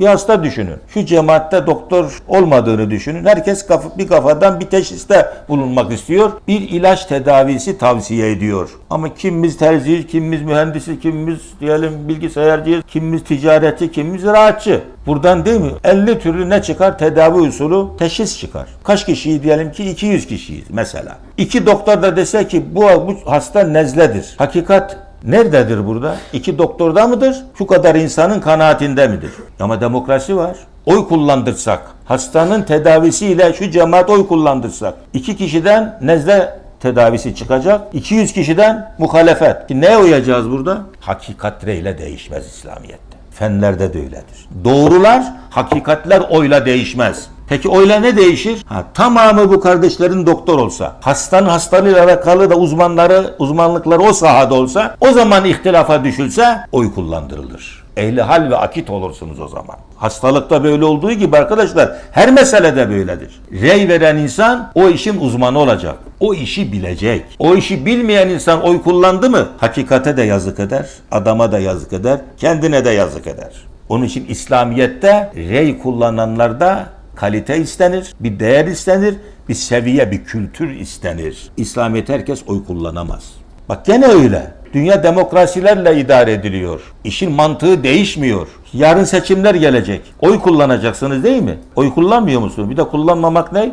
Bir hasta düşünün. Şu cemaatte doktor olmadığını düşünün. Herkes kaf- bir kafadan bir teşhiste bulunmak istiyor. Bir ilaç tedavisi tavsiye ediyor. Ama kimimiz terziyiz, kimimiz mühendisi, kimimiz diyelim bilgisayarcıyız, kimimiz ticareti, kimimiz ziraatçı. Buradan değil mi? 50 türlü ne çıkar? Tedavi usulü teşhis çıkar. Kaç kişiyi diyelim ki 200 kişiyiz mesela. İki doktor da dese ki bu, bu hasta nezledir. Hakikat Nerededir burada? İki doktorda mıdır? Şu kadar insanın kanaatinde midir? Ama demokrasi var. Oy kullandırsak, hastanın tedavisiyle şu cemaat oy kullandırsak, iki kişiden nezle tedavisi çıkacak, 200 kişiden muhalefet. Ki neye uyacağız burada? Hakikat reyle değişmez İslamiyet'te. Fenlerde de öyledir. Doğrular, hakikatler oyla değişmez. Peki oyla ne değişir? Ha, tamamı bu kardeşlerin doktor olsa, hastanın hastalığıyla alakalı da uzmanları, uzmanlıkları o sahada olsa, o zaman ihtilafa düşülse oy kullandırılır. Ehli hal ve akit olursunuz o zaman. Hastalıkta böyle olduğu gibi arkadaşlar her meselede böyledir. Rey veren insan o işin uzmanı olacak. O işi bilecek. O işi bilmeyen insan oy kullandı mı hakikate de yazık eder, adama da yazık eder, kendine de yazık eder. Onun için İslamiyet'te rey kullananlarda kalite istenir, bir değer istenir, bir seviye, bir kültür istenir. İslamiyet herkes oy kullanamaz. Bak gene öyle. Dünya demokrasilerle idare ediliyor. İşin mantığı değişmiyor. Yarın seçimler gelecek. Oy kullanacaksınız değil mi? Oy kullanmıyor musunuz? Bir de kullanmamak ne?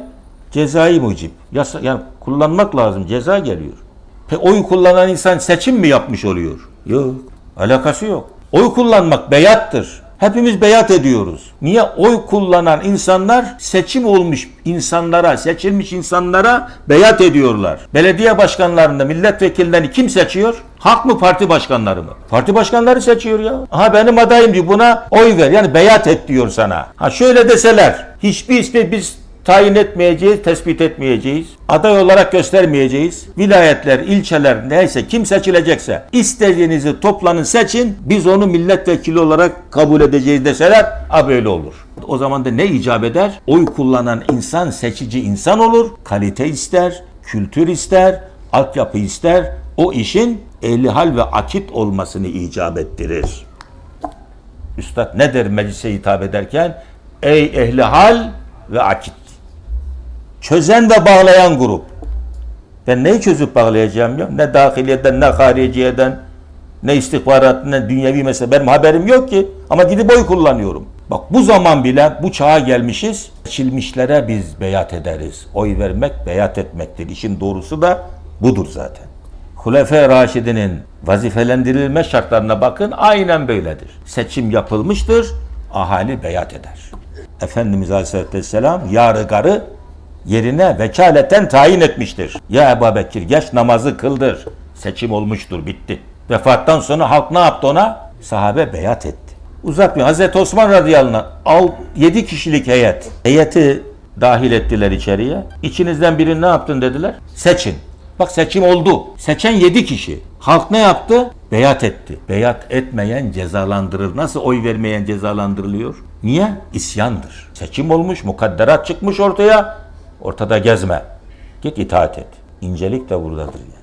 Cezai mucip. Yasa, yani kullanmak lazım. Ceza geliyor. Pe oy kullanan insan seçim mi yapmış oluyor? Yok. Alakası yok. Oy kullanmak beyattır. Hepimiz beyat ediyoruz. Niye? Oy kullanan insanlar seçim olmuş insanlara, seçilmiş insanlara beyat ediyorlar. Belediye başkanlarında milletvekillerini kim seçiyor? Halk mı parti başkanları mı? Parti başkanları seçiyor ya. Aha benim adayım diyor buna oy ver. Yani beyat et diyor sana. Ha şöyle deseler hiçbir ismi biz tayin etmeyeceğiz, tespit etmeyeceğiz. Aday olarak göstermeyeceğiz. Vilayetler, ilçeler neyse kim seçilecekse istediğinizi toplanın seçin. Biz onu milletvekili olarak kabul edeceğiz deseler a böyle olur. O zaman da ne icap eder? Oy kullanan insan seçici insan olur. Kalite ister, kültür ister, altyapı ister. O işin ehli hal ve akit olmasını icap ettirir. Üstad ne der meclise hitap ederken? Ey ehli hal ve akit. Çözen ve bağlayan grup. Ben neyi çözüp bağlayacağım ya? Ne dahiliyeden, ne hariciyeden, ne istihbarat, ne dünyevi mesele. Benim haberim yok ki. Ama gidip oy kullanıyorum. Bak bu zaman bile bu çağa gelmişiz. Seçilmişlere biz beyat ederiz. Oy vermek beyat etmektir. İşin doğrusu da budur zaten. Hulefe Raşidinin vazifelendirilme şartlarına bakın aynen böyledir. Seçim yapılmıştır, ahali beyat eder. Efendimiz Aleyhisselatü Vesselam yarı garı yerine vekaleten tayin etmiştir. Ya Ebu Bekir geç namazı kıldır. Seçim olmuştur, bitti. Vefattan sonra halk ne yaptı ona? Sahabe beyat etti. Uzatmıyor. Hazreti Osman radıyallahu anh 7 kişilik heyet. Heyeti dahil ettiler içeriye. İçinizden birini ne yaptın dediler? Seçin. Bak seçim oldu. Seçen 7 kişi. Halk ne yaptı? Beyat etti. Beyat etmeyen cezalandırılır. Nasıl oy vermeyen cezalandırılıyor? Niye? İsyandır. Seçim olmuş, mukadderat çıkmış ortaya. Ortada gezme. Git itaat et. İncelik de buradadır yani.